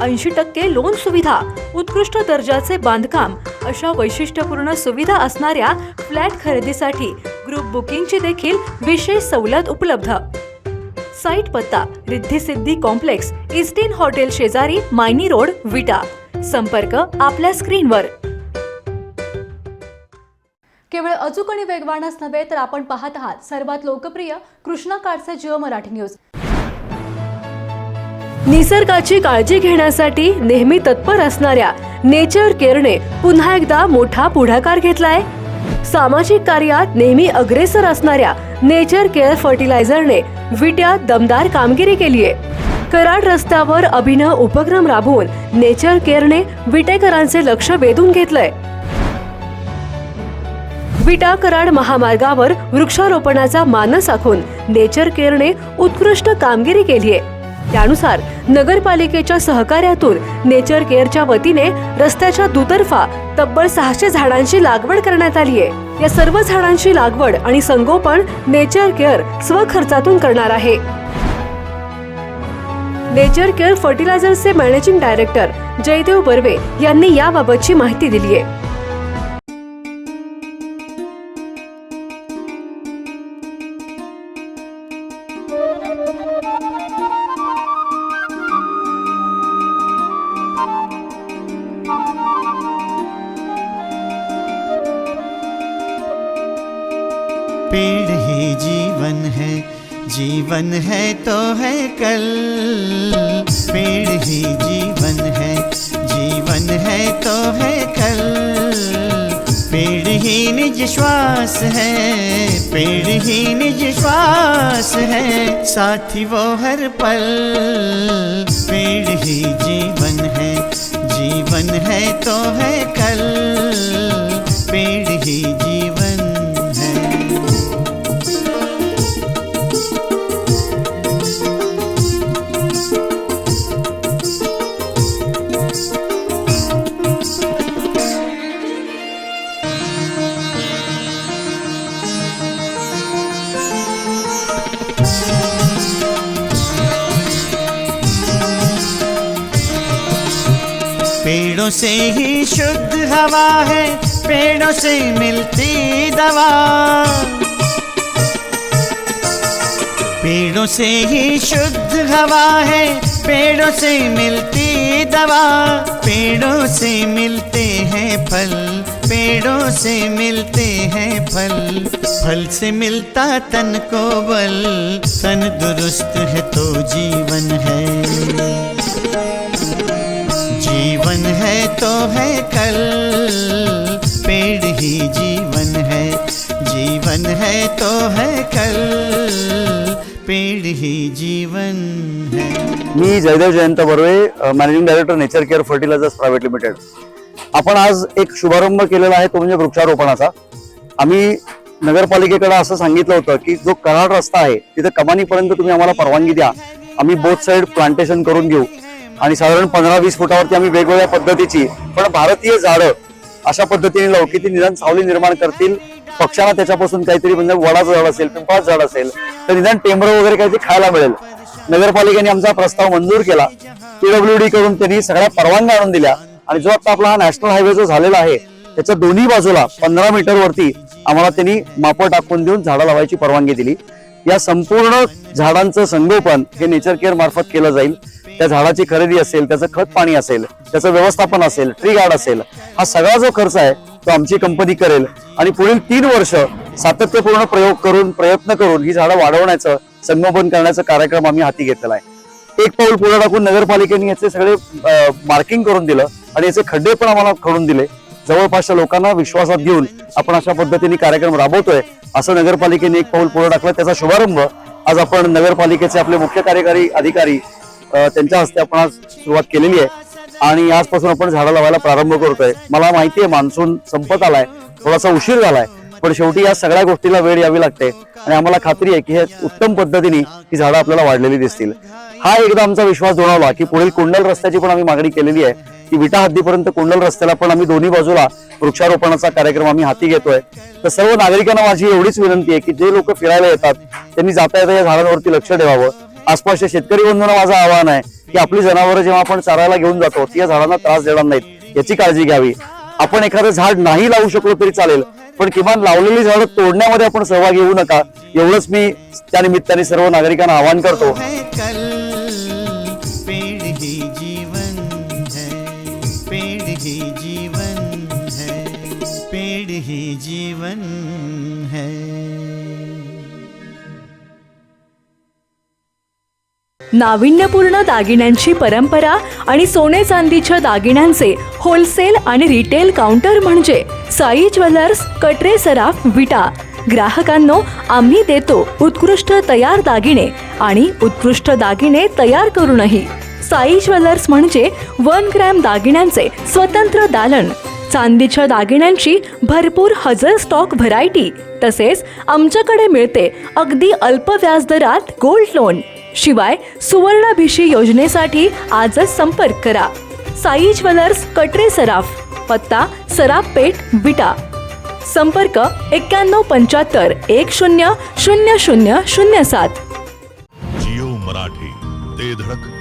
ऐंशी टक्के लोन सुविधा उत्कृष्ट दर्जाचे बांधकाम अशा वैशिष्ट्यपूर्ण सुविधा असणाऱ्या फ्लॅट खरेदीसाठी ग्रुप बुकिंगची देखील विशेष सवलत उपलब्ध. साईट पत्ता रिद्धिसिद्धी कॉम्प्लेक्स इस्टीन हॉटेल शेजारी मायनी रोड विटा. संपर्क आपल्या स्क्रीनवर. केवळ अचूक आणि वेगवानच नव्हे तर आपण पाहत आहात सर्वात लोकप्रिय कृष्णा काळचे जिओ मराठी न्यूज निसर्गाची काळजी घेण्यासाठी नेहमी तत्पर असणाऱ्या नेचर केअरने पुन्हा एकदा मोठा पुढाकार घेतलाय. सामाजिक कार्यात नेहमी अग्रेसर असणाऱ्या नेचर केअर फर्टिलायझरने विट्यात दमदार कामगिरी केली आहे. कराड रस्त्यावर अभिनव उपक्रम राबवून नेचर केअरने विटेकरांचे लक्ष वेधून घेतलंय. विटा कराड महामार्गावर वृक्षारोपणाचा मानस आखून नेचर केअरने उत्कृष्ट कामगिरी केली आहे. त्यानुसार नगरपालिकेच्या सहकार्यातून नेचर केअरच्या वतीने रस्त्याच्या दुतर्फा तब्बल सहाशे झाडांची लागवड करण्यात आली आहे. या सर्व झाडांची लागवड आणि संगोपन नेचर केअर स्वखर्चातून करणार आहे. नेचर केअर फर्टिलायझर्सचे मॅनेजिंग डायरेक्टर जयदेव बर्वे यांनी याबाबतची माहिती दिली आहे. जीवन है जीवन है तो है कल। पेड़ ही जीवन है जीवन है तो है कल। पेड़ ही निज श्वास है, पेड़ ही निज श्वास है, साथी वो हर पल। पेड़ ही जीवन है जीवन है तो है कल। पेड़ ही पेड़ों से ही शुद्ध हवा है, पेड़ों से मिलती दवा। पेड़ों से ही शुद्ध हवा है, पेड़ों से मिलती दवा। पेड़ों से मिलते हैं फल, पेड़ों से मिलते हैं फल। फल से मिलता तन को बल, तन दुरुस्त है तो जीवन है। तो है कल पेड़ ही जीवन है। जीवन है तो है कल पेड़ ही जीवन है। मी Jaydev Jayant Barve managing director nature care fertilisers private limited आपण आज एक शुभारंभ केलेला आहे तो म्हणजे वृक्षारोपणाचा. आम्ही नगरपालिकेकडे असं सांगितलं होतं की जो कराड रस्ता आहे तिथे कमानीपर्यंत तुम्ही आम्हाला परवानगी द्या. आम्ही बोथ साईड प्लांटेशन करून घेऊ. आणि साधारण पंधरा वीस फुटावरती आम्ही वेगवेगळ्या पद्धतीची पण भारतीय झाडं अशा पद्धतीने लावू निदान सावली निर्माण करतील. पक्षांना त्याच्यापासून काहीतरी म्हणजे वडाचं झाड असेल पिंपळाचं झाड असेल तर निदान टेंबरं वगैरे काहीतरी खायला मिळेल. नगरपालिकेने आमचा प्रस्ताव मंजूर केला. पीडब्ल्यू डी कडून त्यांनी सगळ्या परवानग्या आणून दिल्या. आणि जो आता आपला हा नॅशनल हायवे जो झालेला आहे त्याच्या दोन्ही बाजूला पंधरा मीटर वरती आम्हाला त्यांनी मापं टाकून देऊन झाडं लावायची परवानगी दिली. या संपूर्ण झाडांचं संगोपन हे नेचर केअर मार्फत केलं जाईल. त्या झाडाची खरेदी असेल त्याचं खत पाणी असेल त्याचं व्यवस्थापन असेल ट्री गार्ड असेल हा सगळा जो खर्च आहे तो आमची कंपनी करेल. आणि पुढील तीन वर्ष सातत्यपूर्ण प्रयोग करून प्रयत्न करून ही झाडं वाढवण्याचं संगोपन करण्याचा कार्यक्रम आम्ही हाती घेतलेला आहे. एक पाऊल पुढे टाकून नगरपालिकेने याचे सगळे मार्किंग करून दिलं आणि याचे खड्डे पण आम्हाला खडून दिले. जवळपासच्या लोकांना विश्वासात घेऊन आपण अशा पद्धतीने कार्यक्रम राबवतोय असं नगरपालिकेने एक पाऊल पुढे टाकलं. त्याचा शुभारंभ आज आपण नगरपालिकेचे आपले मुख्य कार्यकारी अधिकारी त्यांच्या हस्ते आपण आज सुरुवात केलेली आहे. आणि आजपासून आपण झाडं लावायला प्रारंभ करतोय. मला माहिती आहे मान्सून संपत आलाय. थोडासा उशीर झालाय. पण शेवटी या सगळ्या गोष्टीला वेळ यावी लागते. आणि आम्हाला खात्री आहे की हे उत्तम पद्धतीने ही झाडं आपल्याला वाढलेली दिसतील. हा एकदा आमचा विश्वास दोणावला की पुढील कुंडल रस्त्याची पण आम्ही मागणी केलेली आहे की विटा हद्दीपर्यंत कुंडल रस्त्याला पण आम्ही दोन्ही बाजूला वृक्षारोपणाचा कार्यक्रम आम्ही हाती घेतोय. तर सर्व नागरिकांना माझी एवढीच विनंती आहे की जे लोक फिरायला येतात त्यांनी जाता येता या झाडांवरती लक्ष ठेवावं. आसपासच्या शेतकरी बंधूंना माझं आवाहन आहे की आपली जनावरं जेव्हा आपण चारायला घेऊन जातो ती या झाडांना त्रास देणार नाहीत. याची काळजी घ्यावी. आपण एखादं झाड नाही लावू शकलो तरी चालेल पण किमान लावलेली झाडं तोडण्यामध्ये आपण सहभागी होऊ नका. एवढंच मी त्या निमित्ताने सर्व नागरिकांना आवाहन करतो. नाविन्यपूर्ण दागिन्यांची परंपरा आणि सोने चांदीच्या दागिन्यांचे होलसेल आणि रिटेल काउंटर म्हणजे साई ज्वेलर्स कटरे सराफ विटा. ग्राहकांनो आम्ही देतो उत्कृष्ट तयार दागिने आणि उत्कृष्ट दागिने तयार करूनही. साई ज्वेलर्स म्हणजे वन ग्रॅम दागिन्यांचे स्वतंत्र दालन. चांदीच्या दागिन्यांची भरपूर हजर स्टॉक व्हरायटी तसेच आमच्याकडे मिळते अगदी अल्प व्याजदरात गोल्ड लोन शिवाय सुवर्णाभिषी योजनेसाठी आजच संपर्क करा. साई ज्वेलर्स कटरे सराफ पत्ता सराफ पेठ विटा. संपर्क एक्क्याण्णव पंच्याहत्तर एक शून्य शून्य शून्य शून्य सात. जिओ मराठी ते धडक.